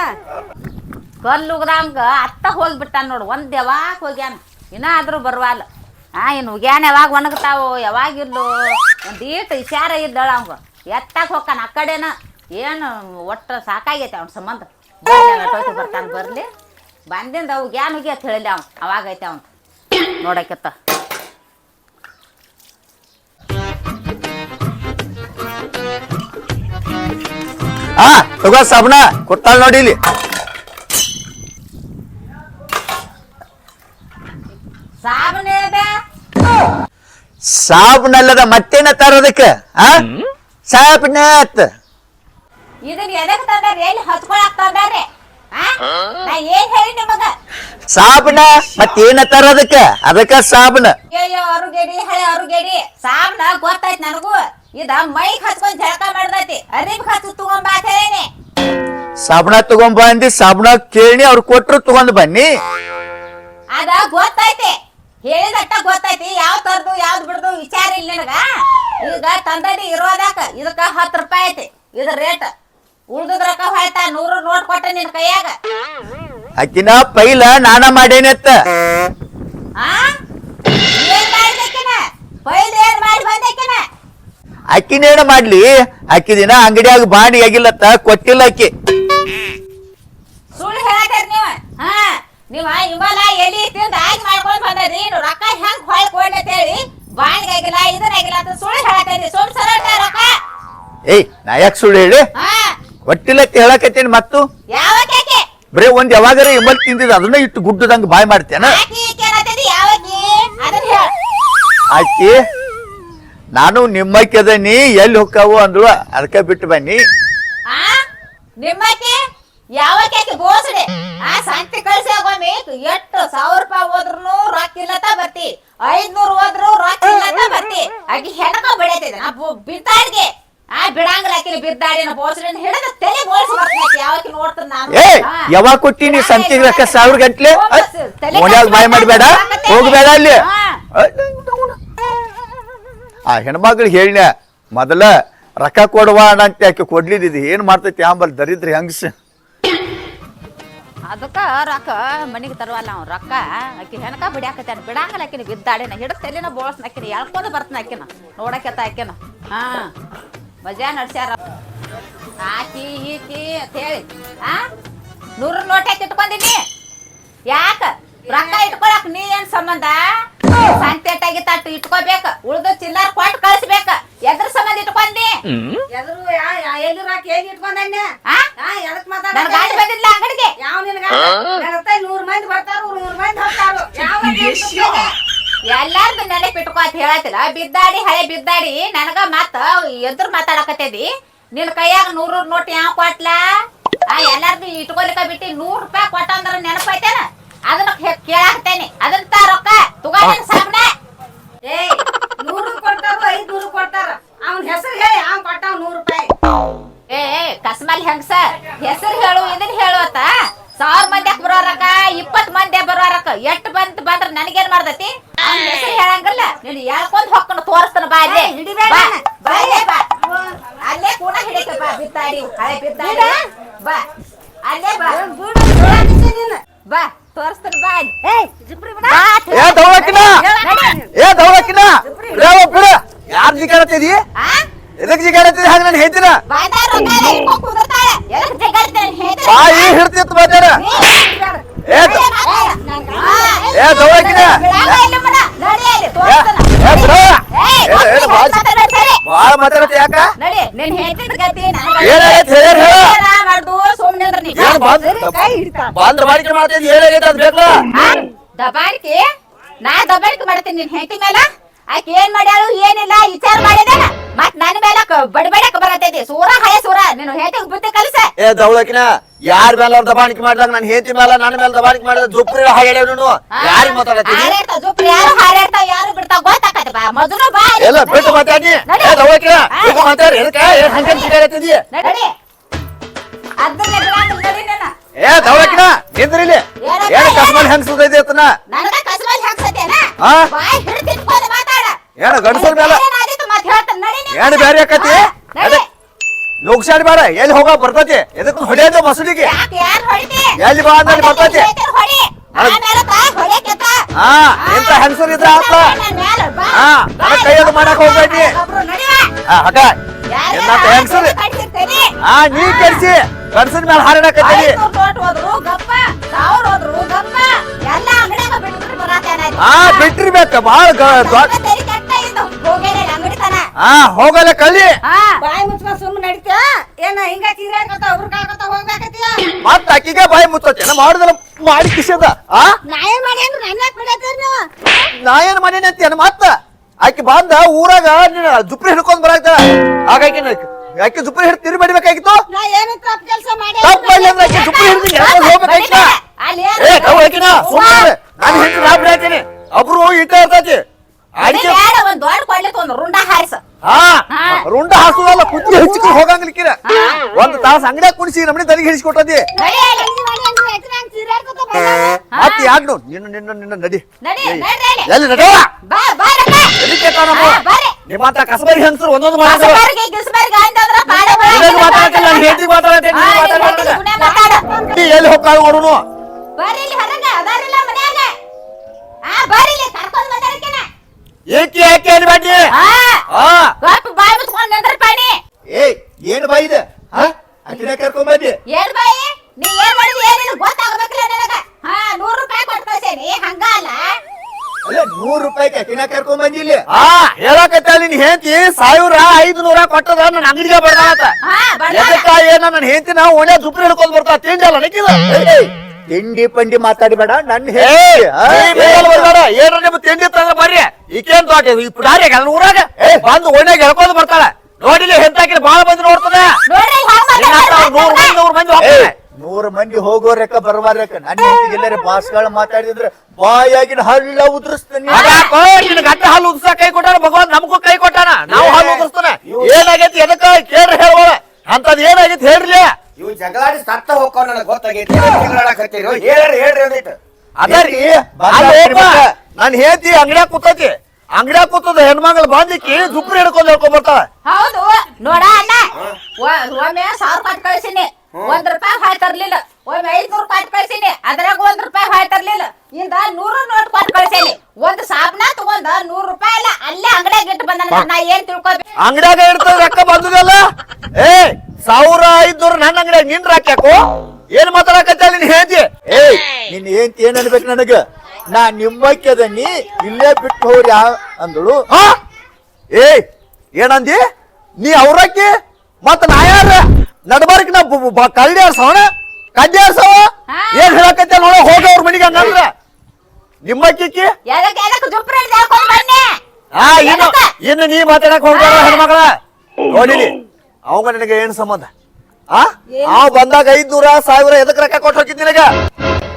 ಕಲ್ಲುಗ್ದಂಗ ಅತ್ತ ಹೋಗ್ಬಿಟ್ಟಾನ ನೋಡು ಒಂದ್ ಯಾವಾಗ ಹೋಗ್ಯಾನ? ಇನ್ನ ಆದ್ರೂ ಬರ್ವಾಲ್ಲ ಆ ಇನ್ ಹೋಗ್ಯಾನ ಯಾವಾಗ ಒಣಗ್ತಾವೋ ಯಾವಾಗ ಇಲ್ಲೋ ಒಂದ್ ಈಟ್ ವಿಚಾರ ಇದ್ದಳ ಅವಂಗ. ಎತ್ತಾಗ ಹೋಗ್ತಾನ ಆ ಕಡೆನ. ಏನು ಒಟ್ಟ ಸಾಕಾಗೈತೆ ಅವ್ನ ಸಂಬಂಧ. ಬರ್ಲಿ ಬರ್ತಾನೆ ಬರ್ಲಿ. ಬಂದಿಂದ ಅವು ಗ್ಯಾನ್ ಹೋಗಿ ಅಂತ ಹೇಳಿಲ್ಲ ಅವ್ನು. ಅವಾಗೈತೆ ಅವ್ನು. ನೋಡಕ್ಕೆತ್ತ. ಆ ತಗೋ ಸಾಬಣ ಕೊಡ್ತಾಳ ನೋಡಿ ಇಲ್ಲಿ. ಸಾಬನೆ ಸಾಬನಲ್ಲದ ಮತ್ತೇನ ತರೋದಕ್ಕ ಹಾ ಸಾಬನತ್ ಇದನ್ನ ಎದಕ್ ತಂದಾರ ಎಲ್ಲಿ ಹಚ್ಕೊಳಕ್ ತಂದಾರೆ ಆ? ನಾ ಏನ್ ಹೇಳಿ ನಿಮಗ? ಸಾಬನ ಮತ್ತೇನ ತರೋದಕ್ಕ ಅದಕ್ಕ? ಸಾಬಣ ಅಯ್ಯೋ ಅರುಗೇಡಿ ಹಳೆ ಅರುಗೇಡಿ. ಸಾಬ್ನ ಗೊತ್ತಾಯ್ತು ನನಗೂ. ಇದ ಮೈಕ್ ಹಚ್ಕೊಂಡ್ ಜಳಕ ಮಾಡ್ದೈತಿ. ಅರಿಬ್ ಹಚ್ಚು ತಗೊಂಡ್ ಬಾ ಅಂತ ಹೇಳೇನಿ. ಸಾಬಣ ತಗೊಂಡ್ ಬಂದಿ ಸಾಬಣ ಕೇಳಿ ಅವ್ರು ಕೊಟ್ರು ತಗೊಂಡ್ ಬನ್ನಿ. ಅದ ಗೊತ್ತೈತಿ ಹೇಳಿದಟ್ಟ ಗೊತ್ತೈತಿ ಯಾವ ತರದು ಯಾವ್ದು ಬಿಡದು ವಿಚಾರ ಇಲ್ಲ ನಿನಗ. ಈಗ ತಂದದಿ ಇರೋದಾಕ ಇದಕ್ಕ ಹತ್ತು ರೂಪಾಯಿ ಐತಿ. ಇದ ರೇಟ್. ಉಳ್ದದ ರೊಕ್ಕ ಹೋಯ್ತಾ ನೂರು ನೋಟ್ ಕೊಟ್ಟೆ ನಿನ್ ಕೈಯಾಗ. ಅಕ್ಕಿನ ಪೈಲ ನಾನ ಮಾಡೇನತ್ತ? ಆ? ಏನ್ ಮಾಡಿದಕ್ಕಿನ? ಪೈಲ್ ಏನ್ ಮಾಡಿ ಬಂದಕ್ಕಿನ? ಅಕ್ಕಿನೇನ ಮಾಡ್ಲಿ? ಅಕ್ಕಿ ದಿನ ಅಂಗಡಿಯಾಗ ಬಾಣಿ ಆಗಿಲ್ಲತ್ತ ಕೊಟ್ಟಿಲ್ಲ ಅಕ್ಕಿ ಸುಳ್ಳು ಹೇಳತ್ತೀರಿ ನೀವ? ಹಾ? ನೀವ ಇಮಲ ಎಲಿ ತಿಂದ ಆಗಿ ಮಾಡ್ಕೊಂಡ್ ಬಂದದ್ರಿ ನೀನು ರೊಕ್ಕ ಹೆಂಗ್ ಹೊಳ್ ಕೊಡ್ಲಿ ಅಂತ ಹೇಳಿ ಬಾಣಿಗೆ ಆಗಿಲ್ಲ ಇದನ್ನ ಆಗಿಲ್ಲ ಅಂತ ಸುಳ್ಳು ಹೇಳತ್ತೀರಿ ಸುಳ್ಳು ಸರಟ ರೊಕ್ಕ. ಏಯ್ ನಾ ಯಾಕೆ ಸುಳ್ಳು ಹೇಳಿ? ಅಂತ ಹೇಳಕತ್ತೇನಿ ಮತ್ತು? ಯಾವ ಕೇಕೆ? ಬರೀ ಒಂದ್ ಯಾವಾಗಾರ ಎಂಬಲ್ ತಿಂದಿದ್ ಅದನ್ನ ಇಟ್ಟು ಗುಡ್ಡದಂಗ ಬಾಯ್ ಮಾಡ್ತೇನ ಆಕಿ ನಾನು ನಿಮ್ಮಕ್ಕೆ ಅದನಿ ಎಲ್ಲಿ ಹೊಕ್ಕಾವು ಅಂದ್ರು ಅದಕ್ಕೆ ಬಿಟ್ಟು ಬನ್ನಿ. ಆ? ನಿಮ್ಮಕ್ಕೆ? ಯಾವಕ್ಕೆ ಆಕಿ ಗೋಸಡೆ. ಆ ಸಂತಿ ಕಳ್ಸಿ ಒಮ್ಮೆ ಎಷ್ಟು ಸಾವಿರ ರೂಪಾಯಿ ಹೋದ್ರು ರೊಕ್ಕ ಇಲ್ಲತ್ತ ಬರ್ತಿ. ಐದ್ನೂರು ಹೋದ್ರು ರೊಕ್ಕ ಇಲ್ಲತ್ತ ಬರ್ತಿ. ಆಕಿ ಹೆಣಕ ಬಡಿಯತಿದ ನಾ ಬಿದ್ದಾಡ್ಗೆ ಆ ಬಿಡಂಗಿಲ್ಲ ಆಕಿನ ಬಿದ್ದಾಡಿನ ಹಿಡಿದ ತಲೆ ಬೋಳ್ಸಿ ಯಾವಾಗ ನೋಡ್ತಾನ ನಾನು. ಏ. ಯಾವಾಗ ಕೊಟ್ಟಿನಿ ಸಂತಿಗೆ ರೊಕ್ಕ ಸಾವಿರ ಗಂಟ್ಲೆ? ಮನ್ಯಾಗ ಬಾಯ್ ಮಾಡಬೇಡ? ಹೋಗಬೇಡ ಅಲ್ಲಿ. ಆ ಹೆಣ್ಮಗಳು ಹೇಳಿನ ಮೊದಲ ರೊಕ್ಕ ಕೊಡುವ ಅಂತ ಆಕೆ ಕೊಡ್ಲಿದ್ದು ಏನ್ ಮಾಡ್ತೈತಿ ಆಂಬಲ್ ದರಿದ್ರಿ ಹಂಗಸ? ಅದಕ್ಕ ರೊಕ್ಕ ಮನಿಗೆ ತರುವಲ್ಲ ಅವ್ನು ರೊಕ್ಕ. ಆಕಿ ಹೆಣಕ ಬಿಡ್ಯಾಕತ್ತಾನ ಬಿಡಾಕಲ್ಲ ಆಕಿನ ಬಿದ್ದಾಡಿನ ಹಿಡಿದ ತಲೆನ ಬೋಳ್ಸ್ನ ಆಕಿನ ಎಳ್ಕೊಂಡು ಬರ್ತನ ಆಕಿನ. ನೋಡಕ್ಕೆತ್ತ ಆಕಿನ. ಹಾ. ಮಜಾ ನಡ್ಸ್ಯಾರ. ಆಕಿ ಈಕಿ ಅಂತ ಹೇಳಿ ಆ? ನೂರ ನೋಟ್ ಇಟ್ಕೊಂಡಿನಿ ಯಾಕ? ರೊಕ್ಕ ಇಟ್ಕೊಳಕ್ ನೀ ಏನ್ ಸಂಬಂಧ? ಸಂತೆಟಾಗಿ ತಟ್ಟು ಇಟ್ಕೋಬೇಕ ಉಳ್ದ ಚಿಲ್ಲರ್ ಕೊಟ್ಟು ಕಳಿಸ್ಬೇಕ. ಎದ್ರ ಸಂಬಂಧ ಇಟ್ಕೊಂಡಿ? ಎದ್ರು ಎಲ್ಲಿ ರಾಕ್ ಹೇಗೆ ಇಟ್ಕೊಂಡಣ್ಣ? ಆ? ಎದಕ್ ಮಾತಾಡ ಗಾಡಿ ಬಂದಿಲ್ಲ ಅಂಗಡಿಗೆ. ಯಾವ ಹತ್ರ ನೂರ್ ಮಂದಿ ಬರ್ತಾರ ನೂರ್ ಮಂದಿ ಹೋಗ್ತಾರ. ಯಾವ ಎಲ್ಲಾರ್ದು ನೆನಪು ಇಟ್ಕೋ ಅಂತ ಹೇಳತ್ತಿಲ್ಲ. ಬಿದ್ದಾಡಿ ಹಳೆ ಬಿದ್ದಾಡಿ ನನಗ ಮತ್ತ ಎದುರು ಮಾತಾಡಕತ್ತೇದಿ. ನಿನ್ ಕೈಯಾಗ ನೂರು ನೋಟ್ ಯಾವ ಕೊಟ್ಲ? ಆ ಎಲ್ಲಾರ್ದು ಇಟ್ಕೊಲಿಕ ಬಿಟ್ಟು ನೂರ್ ರೂಪಾಯಿ ಕೊಟ್ಟಂದ್ರ ನೆನಪೈತೇನ? ಅದನ್ನ ಕೇಳಾಕ್ತೇನೆ ಕೇಳಾಕತ್ತೇನಿ. ಅದನ್ನ ತಾ ರೊಕ್ಕ. ತಗೊಂಡ್ ಸಾಮ್ನ. ಏಯ್ ನೂರು ಕೊಡ್ತಾರು ಐದ್ನೂರು ಕೊಡ್ತಾರ ಅವ್ನ ಹೆಸರು ಹೇಳಿ ಅವ್ನ್ ಕೊಟ್ಟಾವ್ ನೂರು ರೂಪಾಯಿ. ಏ ಕಸ್ಮಲ್ ಸರ್ ಹೆಸರು ಹೇಳು ಇದನ್ನ ಹೇಳುವತ್ತ ಸಾವಿರ ಮಂದಿ ಬರೋರಕ್ಕ ಇಪ್ಪತ್ ಮಂದಿ ಬರೋರಕ್ಕ ಎಷ್ಟ್ ಬಂತ ಬಂದ್ರ ನನಗೇನ್ ಮಾಡ್ದತಿ ಹೇಳಂಗಲ್ಲ ಹೆಸರು ಹೇಳಂಗಿಲ್ಲ. ನೀನು ಹೇಳ್ಕೊಂಡ್ ಹೊಕ್ಕನ ತೋರಿಸ್ತಾನ ಬಾ ಅಲ್ಲೇ. ಬಾ, ಬಾ ಅಲ್ಲೇ ಬಾ. ಅಲ್ಲೇ ಕೂಡ ಹಿಡಿತ ಬಾ ಬಿತ್ತಾಡಿ ಹಳೆ ಬಿತ್ತಾಡಿ. ಬಾ. ಅಲ್ಲೇ ಬಾ. ಬಾ ತೋರಿಸ್ತಾನ ಬಾ. ಏಯ್ ಏ ದೌಲಕಿನ ಏ ಬಿಡ ಯಾರ್? ಎದಕ್ ಜಿಗಾಡತ್ತಿ ಹಾಗೆ ನಾನು ಹೇಳ್ತೀನ. ಬಾಯಿ ಹಿಡ್ತಿತ್ತು ಬಾಜಾರ ಏ ದ- ಏ ದೌಲಕಿನ ಏ ಬಿಡ ಏ, ಏ, ಬಾ- ಬಾಳ ಮಾತಾಡತ್ತೆ ಯಾಕ? ಏನಾಗೈತೆ ಹೇಳ? ಬಂದ್ರ ಬಾಡಿಕೆ ಮಾಡ್ತಿದ್ ಏನಾಗೈತೆ ಅದ್ ಬೇಕಲ್ಲ ದಬಾಡಿಕೆ ನಾ ದಬಾಡಿಕೆ ಮಾಡ್ತೀನಿ ನಿನ್ ಹೆಂಡತಿ ಮೇಲ? ಆಕೆ ಏನ್ ಮಾಡ್ಯಾಳು? ಏನಿಲ್ಲ ವಿಚಾರ ಮಾಡಿದಾನ ಮತ್ ನನ್ ಮೇಲ ಕ- ಬಡಬಡಕ್ ಬರತೈತಿ. ಸೂರ ಹಳೆ ಸೂರ. ನೀನು ಹೆಂಡತಿಗೆ ಬುದ್ಧಿ ಕಲಿಸ. ಏ ದೌಳಕಿನ ಯಾರ ಮೇಲೆ ಅವ್ರ ದಬಾಣಿಕೆ ಮಾಡಿದಾಗ ನಾನು ಹೇತಿ ಮೇಲೆ ನನ್ನ ಮೇಲೆ ದಬಾಣಿಕೆ ಮಾಡಿದ ಜುಪ್ರಿ ಹಾಗೆ ನೀನು? ಯಾರಿಗ್ ಮಾತಾಡತ್ತೀನಿ ಹಾರಾಡ್ತಾವ್ ಜೋಪ್ರಿ ಯಾರು ಹಾರಾಡ್ತಾವ್ ಯಾರು ಬಿಡ್ತಾವ್ ಗೊತ್ತಾಕತ್ತೆ ಬಾ. ಮೊದಲು ಬಾ ಎಲ್ಲ ಬಿಟ್ಟು ಮಾತಾಡಿ. ಏ ಈಗ ಮಾತಾಡಿ. ಎದಕ್ಕೆ? ಏನ್ ಹಂಗೆ ನಡಿ. ಅದನ್ನೇ ಬಿಡಂಗಿಲ್ಲ ನಡಿ ನನ್ನ ಏ ದೌಳಕಿನ ನಿಂದ್ರಿಲಿ. ಏನ ಕಸ್ಮಲ್ ಹೆಂಗ್ ಸುದೈತಿ ಅತ್ತನ ನನಗ? ಬಾಯ್ ಹಿಡ್ತಿಟ್ಕೊಂಡು ಮಾತಾಡ. ಏನ ಗಂಡಸರ ಮೇಲೆ ಏನಾದಿತ್ತು ಮಾತ್ ಹೇಳ್ತಾನೆ ನಡಿ ನೀನು. ಏನ್ ಬ್ಯಾರೆ ಆಕತಿ. ಲೋಕಸಾಡಿ ಬಾರ ಎಲ್ಲಿ ಹೋಗ ಬರ್ತತಿ. ಎದಕ್ಕೆ ಹೊಡೆಯೋದು ಹೊಡಿತಿ? ಎಲ್ಲಿ ಬಾ ಅಂದ್ರೆ ಬರ್ತತಿ. ಹಾ ಎಂತ ಹೆಂಗಸರು ಇದ್ರ ಆತ್ಲ. ಹಾ ನನ್ನ ಕೈಯದು ಮಾಡಕ್ ಹೋಗ್ಬೇಡಿ. ಹಾ ಹಕ ಎಂತ ಹೆಂಗಸರು? ಹಾ ನೀ ಕರ್ಸಿ ಕರ್ಸಿನ ಮೇಲೆ ಇಲ್ಲಿ. ಹಾ ಬಿಟ್ಟಿರ್ಬೇಕ ಬಾಳ ದೊಡ್ಡ ಹಾ ಹೋಗಲ್ಲ ಹಾ ಬಾಯಿ ಮುಚ್ಕೊಂಡ್ ಸುಮ್ಮನೆ ನಡೀತಾ ಏನ ಹಿಂಗ ಚೀರಾಡ್ಕೊತ ಕಾಡ್ಕೊತ ಹೋಗ್ಬೇಕತ್ತೀಯ ಮತ್ತ ಅಕ್ಕಿಗೆ ಬಾಯಿ ಮುಚ್ಚ ನಮ್ಮ ಮಾಡುದಲ್ಲ? ಮಾಡಿ ಕಿಸದ. ಆ? ನಾ ಏನ್ ಮಾಡೇನ್ರಿ ನನ್ನ ಯಾಕೆ ಬಿಡತ್ತೀರಿ ನೀವು? ನಾ ಏನ್ ಮತ್ತ? ಆಕಿ ಬಂದ ಊರಾಗ ನೀನ್ ಜುಪ್ರಿ ಹಿಡ್ಕೊಂಡ್ ಬರಾಕ ಹಾಗಾಗಿ ಆಕಿ ಜುಪ್ರಿ ಹಿಡ್ ತಿರು ಬಡಿಬೇಕಾಗಿತ್ತು? ನಾ ಏನು ತಪ್ಪು ಕೆಲಸ ಮಾಡಿ ತಪ್ಪ ಮಾಡಿ ಅಂದ್ರೆ ಆಕಿ ಜುಪ್ರಿ ಹಿಡ್ದು ಎಳ್ಕೊಂಡ್ ಹೋಗ್ಬೇಕಾಗಿತ್ತ? ಅಲ್ಲಿ ಏ ಕವ್ ಹಾಕಿನ ಸುಮ್ಮನೆ ನಾನು ಬಿಡಾತೀನಿ ಒಬ್ರು ಇಟ್ಟ ಇರ್ತೈತಿ. ಅಡಿಕೆ ಬೇಡ ಒಂದ್ ದೊಡ್ಡ ಕೊಳ್ಳಿತ್ ಒಂದ್ ರುಂಡ ಹಾರಿಸ. ಹಾ ಹಾ. ರುಂಡ ಹಾಸುದಲ್ಲ ಕುತ್ತಿ ಹಚ್ಚಿಕೊಂಡು ಹೋಗಂಗಿಲ್ಲ ಒಂದ್ ತಾಸ ಅಂಗಡಿಯಾಗ ಕುಣಿಸಿ ನಮ್ಮನೆ ತಲೆಗೆ ಹಿಡಿಸ್ಕೊಟ್ಟದಿ. ಮತ್ ಯಾಕ್ ನೋಡ್ ನಿನ್ನ ನಿನ್ನ ನಿನ್ನ ನಡಿ. ಎಲ್ಲಿ ನಡಿ. ನಿಮ್ಮಂತ ಕಸಬರಿ ಹೆಂಗಸರು ಒಂದೊಂದು ಮಾತಾಡ ಮಾತಾಡಕ್ಕೆ ನಾನು ಹೆಂಡತಿ ಮಾತಾಡತ್ತೆ ನಿನ್ ಮಾತಾಡ. ಎಲ್ಲಿ ಹೋಗ್ತಾಳ ನೋಡುನು? ಬರ್ರಿ ಇಲ್ಲಿ ಹೊರಗ ಅದಾರಿಲ್ಲ ಮನ್ಯಾಗ ಆ ಬರ್ರಿ ಇಲ್ಲಿ ಕರ್ಕೊಂಡ್ ಬಂದಾರಕ್ಕೆನ ಏಕೆ ಗಪ್ ಬಾಯ್ ನಿಂದ್ರ ಪಾಣಿ. ಏಯ್ ಏನ್ ಬಾಯ್ ಇದೆ? ಹಾ? ಅಕ್ಕಿನ ಕರ್ಕೊಂಡ್ ಬಂದಿ? ಏನ್ ಬಾಯಿ? ನೀ ಏನ್ ಮಾಡಿದಿ? ಏನಿಲ್ಲ ಗೊತ್ತಾಗ್ಬೇಕಿಲ್ಲ ನನಗ. ಹಾ ನೂರ್ ರೂಪಾಯಿ ಕೊಟ್ಟು ಕಳ್ಸೇನಿ ಹಂಗ ಅಲ್ಲ? ಅಲ್ಲ ನೂರ್ ರೂಪಾಯಿ ಅಕ್ಕಿನ ಕರ್ಕೊಂಡ್ ಬಂದಿಲ್ಲ ಹಾ ಹೇಳಕತ್ತ ನಿನ್ ಹೆಂಡತಿ ಸಾವಿರ ಐದು ನೂರ ಕೊಟ್ಟದ ನನ್ನ ಅಂಗಡಿಗೆ ಬರ್ದಾತ ಎದಕ್ಕ ಏನ ನನ್ನ ಹೆಂಡತಿ ನಾವು ಒಳ್ಳೆ ದುಪ್ರಿ ಹಿಡ್ಕೊಂಡ್ ಬರ್ತಾ ತಿಂಡಲ್ಲ ನಕ್ಕಿದ ಏಯ್, ತಿಂಡಿ ಪಂಡಿ ಮಾತಾಡಬೇಡ ನನ್ನ ನನ್ ಹೇಳಿ. ಏನ್ರ ನಿಮ್ ತಿಂಡಿ ತಂದ್ರ ಬರ್ರಿ. ಈಕೇನ್ ತೋಟ ಈ ಪುಡಾರಿ ಊರಾಗ? ಬಂದು ಒಳ್ಳೆ ಎಳ್ಕೊಂಡು ಬರ್ತಾಳ. ನೋಡಿಲಿ ಹೆಂತಾಕಿ ಬಾಳ ಮಂದಿ ನೋಡ್ತದ. ನೂರ್ ಮಂದಿ ನೂರ್ ಮಂದಿ ಹೋಗ್ತಾರೆ. ನೂರ್ ಮಂದಿ ಹೋಗೋರಕ್ಕ ಬರ್ವಾರಕ್ಕ ನನ್ನ ಎಲ್ಲಾರ ಬಾಸ್ಗಳ ಮಾತಾಡಿದ್ರೆ ಬಾಯಾಗಿನ ಹಳ್ಳ ಉದ್ರಿಸ್ತೀನಿ. ಗಂಡ ಹಾಲು ಉದ್ಸ ಕೈ ಕೊಟ್ಟಾನ ಭಗವಾನ್ ನಮಗೂ ಕೈ ಕೊಟ್ಟಾನ? ನಾವು ಹಾಲು ಉದ್ರಿಸ್ತಾನ. ಏನಾಗೈತಿ ಎದಕ್ಕ ಕೇಳ್ರಿ ಹೇಳುವ ಅಂತದ್ ಏನಾಗೈತಿ ಹೇಳ್ರಿ ಇವ್ ಜಗಳಾಡಿ ಸತ್ತ ಹೋಗ್ತಾವ ನನಗೆ ಗೊತ್ತಾಗೈತಿ. ಜಗಳಾಡಕತ್ತೀರಿ ಹೇಳ್ರಿ ಹೇಳ್ರಿ ಅಂದಿಟ್ಟು ಅದರಿ ನಾನು ಹೇಳ್ತಿ ಅಂಗಡ್ಯಾಗ ಕೂತತಿ. ಅಂಗಡ್ಯಾಗ ಕೂತದ ಹೆಣ್ಮಗಳು ಬಂದಿಕ್ಕಿ ದುಪ್ರಿ ಹಿಡ್ಕೊಂಡ್ ಹೇಳ್ಕೊಂಡ್ ಬರ್ತಾಳ ಹೌದು ನೋಡ ಅಣ್ಣ. ಒ- ಒಮ್ಮೆ ಸಾವಿರ ರೂಪಾಯಿ ಕಳ್ಸಿನಿ. ಒಂದ್ ರೂಪಾಯಿ ಹಾಯ್ ತರ್ಲಿಲ್ಲ. ಒಮ್ಮೆ ಐದ್ನೂರ್ ರೂಪಾಯಿ ಕಳ್ಸಿನಿ. ಅದ್ರಾಗ ಒಂದ್ ರೂಪಾಯಿ ಹಾಯ್ ತರ್ಲಿಲ್ಲ. ಇಂದ ನೂರು ನೋಟ್ ಕೊಟ್ಟು ಕಳ್ಸೇನಿ. ಒಂದ್ ಸಾಬ್ನ ತಗೊಂಡ ನೂರ್ ರೂಪಾಯಿ ಎಲ್ಲ ಅಲ್ಲೇ ಅಂಗಡಿಯಾಗ ಇಟ್ಟು ಬಂದ. ನಾ ಏನ್ ತಿಳ್ಕೊಬೇಕು? ಅಂಗಡ್ಯಾಗ ಇರ್ತದ ರೊಕ್ಕ ಬಂದದಲ್ಲ? ಏ ಸಾವಿರ ಐದ್ನೂರ ನನ್ನ ಅಂಗಡಿ ನಿನ್ ರಾಕ್ಯಾಕು? ಏನ್ ಮಾತಾಡಕತ್ತ ನಿನ್ ಹೇಳ್ತಿ ಏಯ್ ನಿನ್ ಏನ್ ಏನ್ ಅನ್ಬೇಕು ನನಗ? ನಾ ನಿಮ್ಮಕ್ಕೆ ಅದನ್ನಿ ಇಲ್ಲೇ ಬಿಟ್ಟು ಹೋಗ್ರಿ ಅಂದಳು. ಹಾ? ಏಯ್ ಏನಂದಿ? ನೀ ಅವ್ರಕ್ಕಿ ಮತ್ತ ನಾ ಯಾರ? ನಡಬಾರಕ್ ನಾ ಕಳ್ಳಿ ಆರ್ಸವಣ ಕಡ್ಡಿ ಆರ್ಸವ. ಏನ್ ಹೇಳಕತ್ತ ನೋಡ ಹೋಗ ಅವ್ರ ಮನಿಗೆ ಹಂಗಂದ್ರ ನಿಮ್ಮಕ್ಕಿಕ್ಕಿ ಹಾ ಇನ್ನು ಇನ್ನು ನೀ ಮಾತಾಡಕ್ ಹೋಗ್ಬೇಡ ಹೆಣ್ಮಗಳ ನೋಡಿಲಿ. ಅವಂಗ ನಿನಗೆ ಏನ್ ಸಂಬಂಧ? ಆ? ಅವ್ ಬಂದಾಗ ಐದ್ನೂರ ಸಾವಿರ ಎದಕ್ ರೊಕ್ಕ ಕೊಟ್ಟು ಹೋಗಿದ್ ನಿನಗ?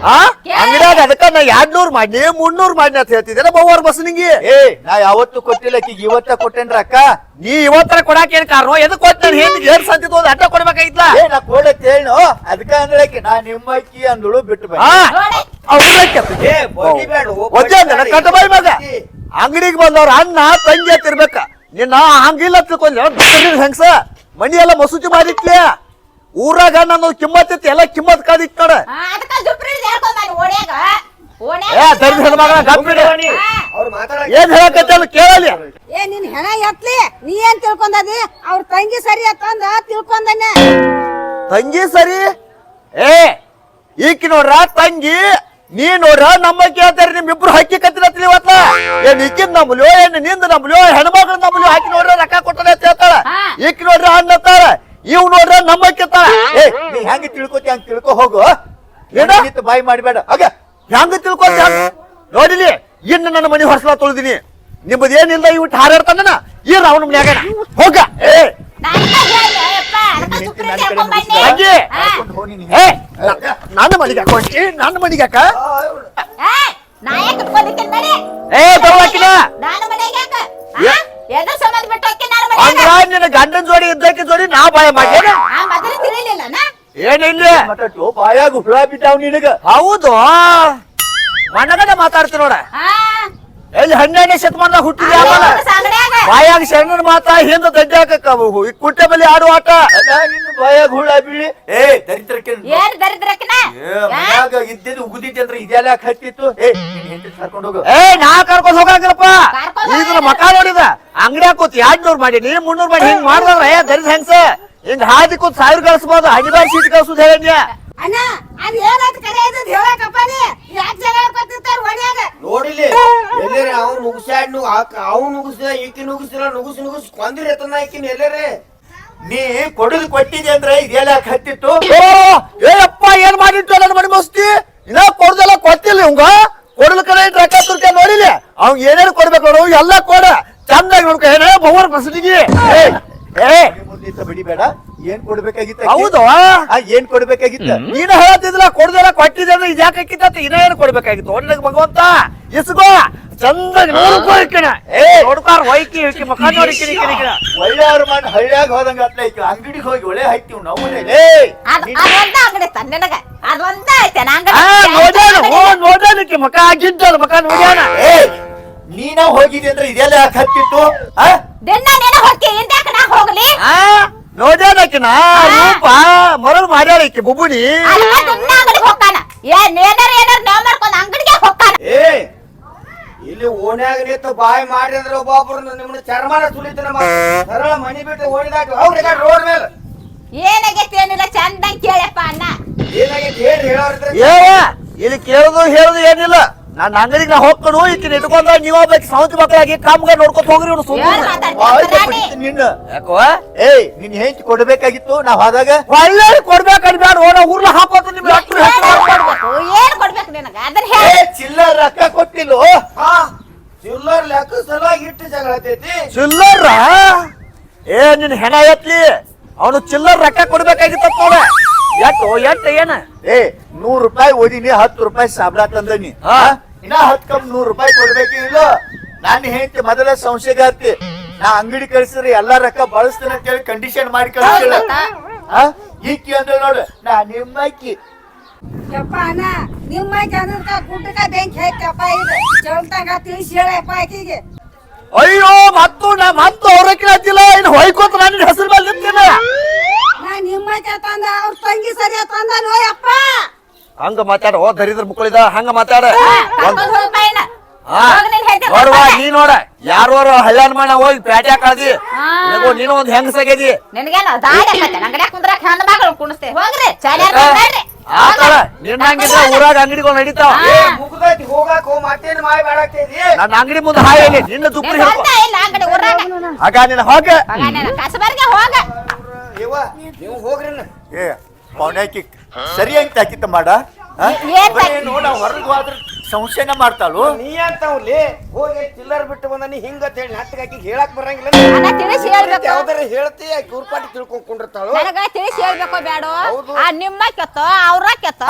ಆ? ಅಂಗಡಿಯಾಗ ಅದಕ್ಕ ನಾ ಎರಡ್ನೂರ್ ಮಾಡಿ ಮುನ್ನೂರ್ ಮಾಡಿ ಅಂತ ಹೇಳ್ತಿದ್ದೇನೆ ಬವ್ವಾರ ಬಸ್ ನಿಂಗೆ? ಏ ನಾ ಯಾವತ್ತು ಕೊಟ್ಟಿಲ್ಲ ಆಕಿಗೆ ಇವತ್ತ ಕೊಟ್ಟೇನ್ರ ಅಕ್ಕ ನೀ ಇವತ್ತರ ಕೊಡಾಕ ಏನ್ ಕಾರಣ? ಎದಕ್ ಕೊಡ್ತಾನೆ ನಾನು ಹೇಳಿ ಏನ್ ಸಂತಿ ಒಂದ್ ಅಡ್ಡ ಕೊಡ್ಬೇಕಾಗಿತ್ಲ? ಏ ನಾ ಕೊಡತ್ ಹೇಳು ಅದಕ್ಕ ಅಂದ್ಳಕಿ ನಾ ನಿಮ್ಮಕ್ಕಿ ಅಂದಳು ಬಿಟ್ಟು ಆ? ನೋಡಿ. ಏ, ಅಂದನ ಕಟ್ಟ ಬಾಯಿ ಮಗ. ಅಂಗಡಿಗೆ ಬಂದವ್ರ ಅಣ್ಣ ತಂಗಿ ಅಂತ ಇರ್ಬೇಕ. ನಿನ್ನ ಹಂಗಿಲ್ಲ ತಿಳ್ಕೊಂಡ್ ಹೆಂಗ್ಸ? ಮನಿ ಎಲ್ಲ ಮಸೂತಿ ಮಾಡಿಟ್ಲೆ? ಊರಾಗ ನಾನು ಕಿಮ್ಮತ್ ಇತ್ತು ಎಲ್ಲ ಕಿಮ್ಮತ್ ಕಾದಿತ್ ನೋಡ. ಏ. ಅವ್ರು ಮಾತಾಡ ಏನ್ ಹೇಳಕತ್ತ ಕೇಳಲಿ. ಏ ನಿನ್ ಹೆಣ ಎತ್ಲಿ. ನೀ ಏನ್ ತಿಳ್ಕೊಂಡದಿ? ಅವ್ರ ತಂಗಿ ಸರಿ ಅತ್ತಂದ ತಿಳ್ಕೊಂಡನೆ. ತಂಗಿ ಸರಿ? ಏ ಈಕಿ ನೋಡ್ರ ತಂಗಿ ನೀ ನಮ್ಮ ನಿಮ್ ಇಬ್ರು ಹಕ್ಕಿ ಕತ್ತಿನ ತಿಳಿವತ್ತ ಏನ್ ಇಕ್ಕಿದ್ ನಂಬಲ್ಯೋ ಏನ್ನಿಂದ ನಂಬಲ್ಯೋ ಹೆಣ್ಮಕ್ಳು ನಂಬಲ್ಯೋ ಹಾಕಿ ನೋಡ್ರ ರೊಕ್ಕ ಕೊಟ್ಟನೆ ಅಂತ ಹೇಳ್ತಾಳ ಈಕಿ ನೋಡ್ರ ಅನ್ನತ್ತಾಳ ಇವ್ ನೋಡ್ರ ನಮ್ಮ ಕೇಳ್ತಾಳ ಏ ನೀ ಹೆಂಗ್ ತಿಳ್ಕೊತಿ ಹಂಗ್ ತಿಳ್ಕೊ ಹೋಗು? ಏನ ಬಾಯಿ ಮಾಡಿಬೇಡ ಆಗ ಹೆಂಗ ತಿಳ್ಕೊತಿ ನೋಡಿಲಿ ಇನ್ನು ನನ್ನ ಮನೆ ಹೊರಸಲ ತೊಳ್ದಿನಿ ನಿಮ್ಮದೇನಿಲ್ಲ ಇವ್ ಹಾರಾಡ್ತಾನ ಏನ್ ಅವನ ಮನ್ಯಾಗ ಹೋಗ ಏ ಏ ನನ್ನ ಮನೆಗೆ ಹಾಕೊಂಡಿ ನನ್ನ ಮನೆಗೆ ಏ? ಅಂದ್ರ ನಿನ್ನ ಗಂಡನ ಜೋಡಿ ಇದ್ದಕ್ಕೆ ಜೋಡಿ ನಾ ಬಾಯ ಮಾಡ್ಯಾನ? ಏನಿಲ್ಲ. ಬಾಯಾಗ ಹುಳ ಬಿಟ್ಟಾವ್ ನಿನಗ? ಹೌದು. ಮಣ್ಣಗಡೆ ಮಾತಾಡ್ತಿ ನೋಡ. ಎಲ್ಲಿ ಹನ್ನೆರಡನೇ ಶತಮಾನ ಹುಟ್ಟಿದ ಅಂಗಡ್ಯಾಗ. ಬಾಯಾಗ ಶರಣನ ಮಾತ ಹಿಂದ ದಡ್ಡಾಕ ಕುಟ್ಟೆ ಬಲಿ ಆಡುವ ಆಟ. ಅಲ್ಲ ನಿನ್ನ ಬಾಯಾಗ ಹುಳ ಬೀಳಿ. ಏ ದರಿದ್ರಕ್ಕೆ ಇದ್ದಿದ್ದು ಉಗುದಿದ್ದೆ ಅಂದ್ರೆ ಇದೆಲ್ಲ ಯಾಕೆ ಹತ್ತಿತ್ತು ಏ ನಿನ್ ಕರ್ಕೊಂಡು ಹೋಗು. ಏ ನಾ ಕರ್ಕೊಂಡ್ ಕರ್ಕೊಂಡ್ ಇದ್ರ ಮಕ ನೋಡಿದ. ಅಂಗಡಿ ಕೂತ್ ಎರಡ್ನೂರ್ ಮಾಡಿ ನೀ ಮುನ್ನೂರ್ ಮಾಡಿ ಹಿಂಗ್ ಮಾಡಿದ್ರ ಏ ದರಿದ ಹೆಂಗ್ಸ? ಹಿಂಗ್ ಹಾದಿ ಕೂತ್ ಸಾವಿರ ಕಳಿಸ್ಬೋದು ಹನಿಬಾರ್ ಸೀಟ್ ಕಳ್ಸುದ್ ಹೇಳಿ ಅಣ್ಣ ಅದ್ ಏನಾಯ್ತು ಕರೆ? ಇದ್ದದ್ ಹೇಳಕಪ್ಪ ನೀ. ಯಾಕೆ ಜಗಳ ನೋಡಿಲಿ ಎಲ್ಲರೇ ಅವ್ನು ನುಗ್ಸಾಡ್ ನು ಅವ್ನು ನುಗ್ಸಿದ ಈಕಿ ನುಗ್ಸಿಲ್ಲ ನುಗ್ಸಿ ನುಗ್ಸಿ ಕೊಂದಿರಿ ಎತ್ತನ ಈಕಿನ ಎಲ್ಲರೇ. ನೀ ಕೊಡುದು ಕೊಟ್ಟಿದೆ ಅಂದ್ರೆ ಇದೆಲ್ಲ ಹತ್ತಿತ್ತು? ಓ ಏಯಪ್ಪ ಏನ್ ಮಾಡಿಟ್ಟು ನನ್ನ ಮನೆ ಮಸ್ತಿ ಇನ್ನ ಕೊಡ್ದೆಲ್ಲ ಕೊಟ್ಟಿಲ್ಲ ಇವಂಗ. ಕೊಡಲ್ ಕಡೆ ರೊಕ್ಕ ತುರ್ಕ ನೋಡಿಲಿ ಅವ್ನ್ ಏನೇನು ಕೊಡ್ಬೇಕು ನೋಡು ಎಲ್ಲ ಕೊಡ. ಚಂದಾಗಿ ನೋಡ್ಕೊ ಏನೇ ಏ ಏ ಮುಂದಿತ್ತ ಬಿಡಿಬೇಡ ಏನ್ ಕೊಡ್ಬೇಕಾಗಿತ್ತ? ಹೌದು. ಏನ್ ಕೊಡ್ಬೇಕಾಗಿತ್ತ? ನೀನು ಹೇಳ್ತಿದ್ಲ ಕೊಡ್ದಲ್ಲ ಕೊಟ್ಟಿದ್ದೆ ಅಂದ್ರೆ ಇದ್ಯಾಕೆ ಹಾಕಿತ್ತ ಇನ್ನ ಏನ್ ಕೊಡ್ಬೇಕಾಗಿತ್ತು? ಒಣ್ಣಗ್ ಭಗವಂತ ಇಸ್ಗೋ ಚಂದ ನೋಡ್ಕೋ ಇಕ್ಕಿನ ಏ! ನೋಡ್ಕಾರ ಹೊಯ್ಕಿ ಇಕ್ಕಿ ಒಳ್ಳೆಯವ್ರ ಮಾಡಿ ಹಳ್ಳಿಯಾಗ ಹೋದಂಗ ಅಟ್ಲೈತಿ ಅಂಗಡಿಗೆ ಹೋಗಿ ಒಳ್ಳೆ ಹಾಕ್ತಿವ್ ನಾವು ಅದೊಂದ ಅಂಗಡಿ ಐತೆ ನಿನಗ. ಅದೊಂದ ಐತೆ. ನೋಡ್ಯಾನ ನೋಡ್ಯಾನ ಇಕ್ಕಿ ಆಗಿದ್ದಲ್ಲ ನೋಡ್ಯಾನ. ಏ ನೀನ ಹೋಗಿದ್ದೆ ಅಂದ್ರೆ ಇದೆಲ್ಲ ಯಾಕೆ ಹತ್ತಿತ್ತು? ಆ? ದಿನ ನೀನ ಹೋಗಿ ನಾ ಹೋಗ್ಲಿ? ಆ ನೋಡ್ಯಾನಕಿನ ರೂಪ ಮರಳು ಮಾಡ್ಯಾಳ ಇಕ್ಕಿ ಬುಬ್ಬುನಿ. ಅದಕ್ಕ ದಿನ ಅಂಗಡಿಗೆ ಹೋಗ್ತಾನ. ಏನ್ ಏನಾರ ಏನಾರ ನಾವ್ ಮಾಡ್ಕೊಂಡ್ ಅಂಗಡಿಗೆ ಹೋಗ್ತಾನ. ಏ ಇಲ್ಲಿ ಓಣ್ಯಾಗ ನಿಂತು ಬಾಯಿ ಮಾಡಿ ಅಂದ್ರೆ ಒಬ್ಬೊಬ್ರು ನಿಮ್ಮನ್ನ ಚರ್ಮನ ಸುಲಿತನ ಸರಳ ಮನಿ ಬಿಟ್ಟು ಓಡಿದಾಕ ಅವ್ರಿ ರೋಡ್ ಮೇಲೆ. ಏನಾಗೈತಿ ಏನಿಲ್ಲ ಚಂದಂಗ್ ಕೇಳಪ್ಪ ಅಣ್ಣ. ಏನಾಗೈತಿ ಹೇಳಿ ಹೇಳೋರಿದ್ರೆ ಏವ ಇಲ್ಲಿ ಕೇಳುದು ಹೇಳುದು ಏನಿಲ್ಲ. ನನ್ನ ಅಂಗಡಿಗೆ ನಾ ಹೋಗ್ಕೊಂಡು ಈಕಿನ ಇಟ್ಕೊಂಡ ನೀವ್ ಒಬ್ಬಾಕಿ ಸೌಂತಿ ಮಕ್ಕಳಾಗಿ ಕಾಮ್ಗ ನೋಡ್ಕೊತ ಹೋಗ್ರಿ ಇವ್ನು ಸುಮ್ಮನೆ ನಿನ್ನ. ಯಾಕೋ ಏಯ್ ನಿನ್ ಹೆಂಚ್ ಕೊಡ್ಬೇಕಾಗಿತ್ತು ನಾವ್ ಹೋದಾಗ ಒಳ್ಳೆ ಕೊಡ್ಬೇಕು ಬ್ಯಾಡ ಓಡ ಊರ್ಲ ಹಾಕೋತ ನಿಮ್ಗೆ ಅಷ್ಟು ಏನ್ ಕೊಡ್ಬೇಕು ನಿನಗ? ಚಿಲ್ಲರ್ ರೊಕ್ಕ ಕೊಟ್ಟಿಲ್ಲ? ಹಾ. ಚಿಲ್ಲರ್ ಲೆಕ್ಕ ಸಲಾಗಿ ಇಟ್ಟು ಜಗಳ ಚಿಲ್ಲರ್ ಚಿಲ್ಲರ ಏ ನಿನ್ ಹೆಣ ಎತ್ಲಿ ಅವನು ಚಿಲ್ಲರ್ ರೊಕ್ಕ ಕೊಡ್ಬೇಕಾಗಿತ್ತಪ್ಪ ನೋಡ ಎಟ್ಟು ಎಟ್ಟು ಏನ? ಏ ನೂರು ರೂಪಾಯಿ ಓದಿನಿ ಹತ್ತು ರೂಪಾಯಿ ಸಾಬ್ರಾ ತಂದನಿ. ಹಾ. ಇನ್ನ ಹತ್ ಕಮ್ ನೂರ್ ರೂಪಾಯಿ ಕೊಡ್ಬೇಕು ಇಲ್ಲ. ನಾನು ಹೇಳ್ತಿ ಮೊದಲ ಸಂಶಯಗಾರ್ತಿ. ನಾ ಅಂಗಡಿ ಕಳ್ಸಿದ್ರೆ ಎಲ್ಲಾ ರೊಕ್ಕ ಬಳಸ್ತೀನಿ ಅಂತ ಹೇಳಿ ಕಂಡೀಷನ್ ಮಾಡಿ ಕಳ್ಸಿಲ್ಲ. ಈಕಿ ಅಂದ್ರೆ ನೋಡು ನಾ ನಿಮ್ಮಕ್ಕಿ ಯಪ್ಪ ಅಣ್ಣ ನಿಮ್ಮ ಜನಕ್ಕ ಗುಡ್ಡಕ ಬೆಂಕಿ ಹಾಕಪ್ಪ ಇದು. ಚಲ್ತಂಗ ತಿಳಿಸಿ ಹೇಳಪ್ಪ ಆಕಿಗೆ. ಅಯ್ಯೋ ಮತ್ತು ನಾ ಮತ್ತು ಅವ್ರ ಹಚ್ಚಿಲ್ಲ ಇನ್ನು ಹೊಯ್ಕೋತ ನನ್ನ ಹೆಸರು ಮೇಲೆ ನಿಂತೀನಿ ನಾ ನಿಮ್ಮ ತಂದ ಅವ್ರ ತಂಗಿ ಸರಿಯ ತಂದ ನೋಯಪ್ಪ ಹಂಗ ಮಾತಾಡ ಓ ದರಿದ್ರ ಮುಕ್ಕಳಿದ ಹಂಗ ಮಾತಾಡ. ನೋಡುವ ನಿನ್ ನೀ ನೋಡ ಯಾರು ಹಳ್ಳ್ಯಾನ್ ಮಾಡ ಹೋಗಿ ಪ್ಯಾಟ್ಯಾ ಕಳದಿ ನೀನು ಒಂದ್ ಹೆಂಗ್ ನಿನಗೇನು ದಾಡಿ ಆಕತ್ತೆ. ಅಂಗಡ್ಯಾಗ ಕುಂದ್ರಾಕ ಹೆಣ್ಣು ಕುಣಿಸ್ತೇ. ಹೋಗ್ರಿ ಚಾಲ್ಯಾರ ನೋಡ್ರಿ. ಆತರ ನಿನ್ನಂಗಿದ್ರೆ ಊರಾಗ ಅಂಗಡಿಗಳು ನಡೀತಾವ. ನನ್ನ ಅಂಗಡಿ ಮುಂದೆ ಹಾಯಲ್ಲಿ ನಿನ್ನ ದುಪ್ಪರಿ ನೀನ್ ಆಗ ನಿನ್ನ ಹೋಗ. ಹೋಗ್ರಿ. ಏ ಪೌನ್ಯಾಕಿ ಸರಿ ತಾಕಿತ್ತ ಮಾಡ. ನೋಡ ಹೊರಗೆ ಹೋದ್ರೆ ಸಂಶಯನ ಮಾಡ್ತಾಳು. ನೀ ಅಂತವ್ಲಿ ಹೋಗಿ ಚಿಲ್ಲರ್ ಬಿಟ್ಟು ಬಂದ ನೀ ಹಿಂಗ ಹೇಳಿ ನಟ್ಟಿಗೆ ಆಕಿ ಹೇಳಕ್ ಬರಂಗಿಲ್ಲ ಅಣ್ಣ ತಿಳಿಸಿ ಹೇಳ್ಬೇಕು. ಯಾವ್ದಾರ ಹೇಳ್ತಿ ಆಕಿ ತಿಳ್ಕೊಂಡಿರ್ತಾಳು ತಿಳ್ಕೊಂಡ್ ಕುಂಡಿರ್ತಾಳು? ನನಗ ತಿಳಿಸಿ ಹೇಳ್ಬೇಕು ಬೇಡ ಆ ನಿಮ್ಮ ಕೆತ್ತ ಅವ್ರ ಕೆತ್ತ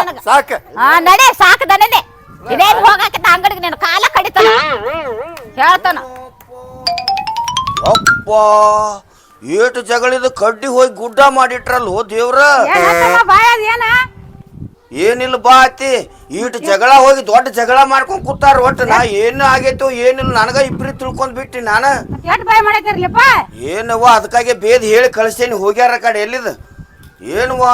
ನನಗ. ಸಾಕ. ಹಾ ನಡೆ ಸಾಕ ದನನೆ ಇದೇನ್ ಹೋಗಾಕತ್ತ ಅಂಗಡಿಗೆ ನೀನು? ಕಾಲ ಕಡಿತಾನ. ಹೇಳ್ತಾನ. ಅಪ್ಪ ಏಟು ಜಗಳಿದ ಕಡ್ಡಿ ಹೋಗಿ ಗುಡ್ಡ ಮಾಡಿಟ್ರಲ್ಲೋ ದೇವ್ರ? ಬಾಯ್ ಏನ? ಏನಿಲ್ಲ ಬಾ ಅತ್ತಿ. ಈಟ್ ಜಗಳ ಹೋಗಿ ದೊಡ್ಡ ಜಗಳ ಮಾಡ್ಕೊಂಡ್ ಕೂತಾರ ಒಟ್ಟು ನಾ ಏನು ಆಗೈತೋ ಏನಿಲ್ಲ ನನಗ ಇಬ್ರಿ ತಿಳ್ಕೊಂಡ್ ಬಿಟ್ಟಿ ನಾನು. ಏನವ್ವ ಅದಕ್ಕಾಗೆ ಬೇದ್ ಹೇಳಿ ಕಳಿಸ್ತೇನೆ ಹೋಗ್ಯಾರ ಕಡೆ ಎಲ್ಲಿದ? ಏನ್ವಾ